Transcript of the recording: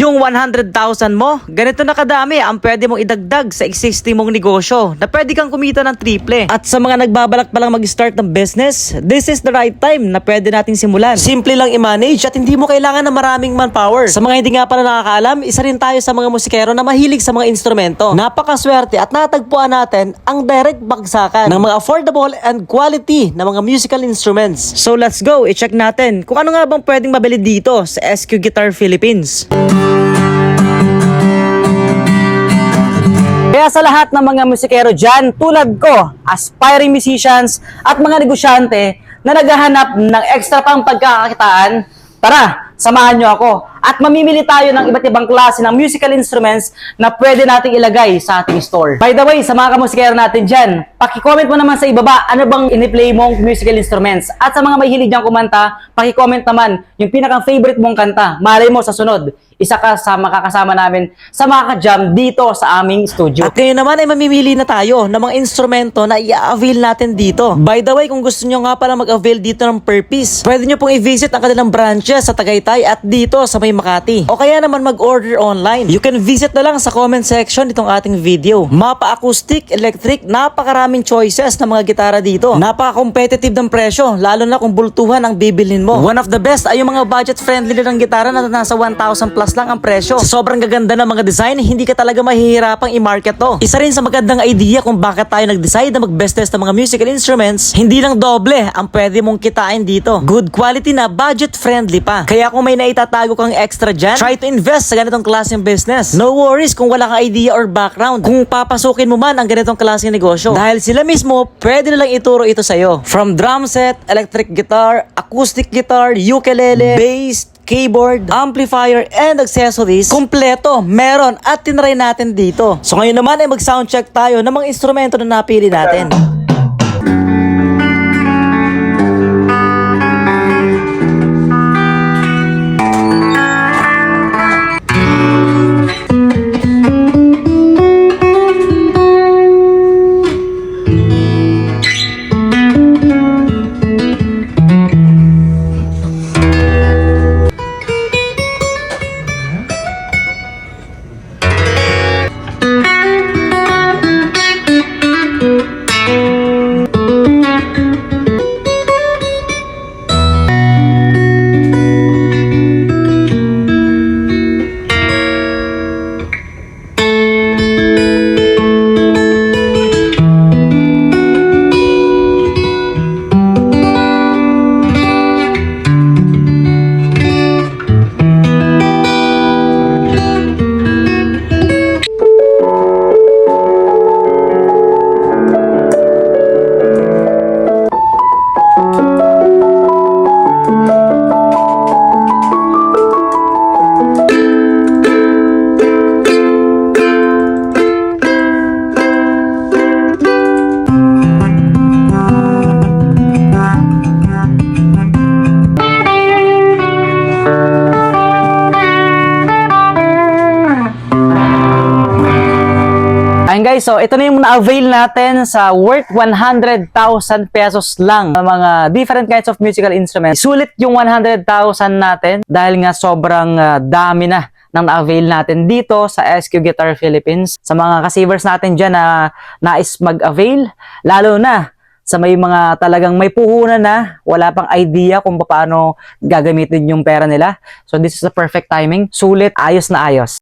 Yung 100,000 mo, ganito na kadami ang pwede mong idagdag sa existing mong negosyo na pwede kang kumita ng triple. At sa mga nagbabalak pa lang mag-start ng business, this is the right time na pwede nating simulan. Simple lang i-manage at hindi mo kailangan ng maraming manpower. Sa mga hindi nga pala nakakaalam, isa rin tayo sa mga musikero na mahilig sa mga instrumento. Napakaswerte at natagpuan natin ang direct bagsakan ng mga affordable and quality na mga musical instruments. So let's go, i-check natin kung ano nga bang pwedeng mabili dito sa SQ Guitar Philippines. Kaya sa lahat ng mga musikero dyan, tulad ko, aspiring musicians at mga negosyante na naghahanap ng extra pang pagkakakitaan, tara, samahan nyo ako. At mamimili tayo ng iba't ibang klase ng musical instruments na pwede nating ilagay sa ating store. By the way, sa mga kamusikero natin dyan, pakicomment mo naman sa ibaba ano bang iniplay mong musical instruments. At sa mga may hilig dyan kumanta, pakicomment naman yung pinakang favorite mong kanta. Malay mo sa sunod, isa ka sa makakasama namin sa mga ka-jam dito sa aming studio. At ngayon naman ay mamimili na tayo ng mga instrumento na i-avail natin dito. By the way, kung gusto nyo nga pala mag-avail dito ng per piece, pwede nyo pong i-visit ang kanilang branches sa Tagaytay at dito sa may Makati. O kaya naman mag-order online. You can visit na lang sa comment section itong ating video. Mapa acoustic, electric, napakaraming choices ng mga gitara dito. Napaka-competitive ng presyo, lalo na kung bultuhan ang bibilhin mo. One of the best ay yung mga budget-friendly nilang gitara na nasa 1,000 plus lang ang presyo. Sa sobrang gaganda ng mga design, hindi ka talaga mahihirapang i-market to. Isa rin sa magandang idea kung bakit tayo nag-decide na mag-best test ng mga musical instruments, hindi lang doble ang pwede mong kitain dito. Good quality na, budget-friendly pa. Kaya kung may naitatago kang extra dyan, try to invest sa ganitong klaseng business. No worries kung wala kang idea or background. Kung papasukin mo man ang ganitong klaseng negosyo. Dahil sila mismo, pwede nilang ituro ito sa'yo. From drum set, electric guitar, acoustic guitar, ukulele, bass, keyboard, amplifier, and accessories, kumpleto, meron at tinry natin dito. So ngayon naman ay mag-soundcheck tayo ng mga instrumento na napili natin. So ito na yung na-avail natin sa worth 100,000 pesos lang ng mga different kinds of musical instruments. Sulit yung 100,000 natin dahil nga sobrang ah, dami na ng na-avail natin dito sa SQ Guitar Philippines. Sa mga kasivers natin dyan na nais mag-avail, lalo na sa may mga talagang may puhunan na, wala pang idea kung paano gagamitin yung pera nila. So this is the perfect timing. Sulit, ayos na ayos.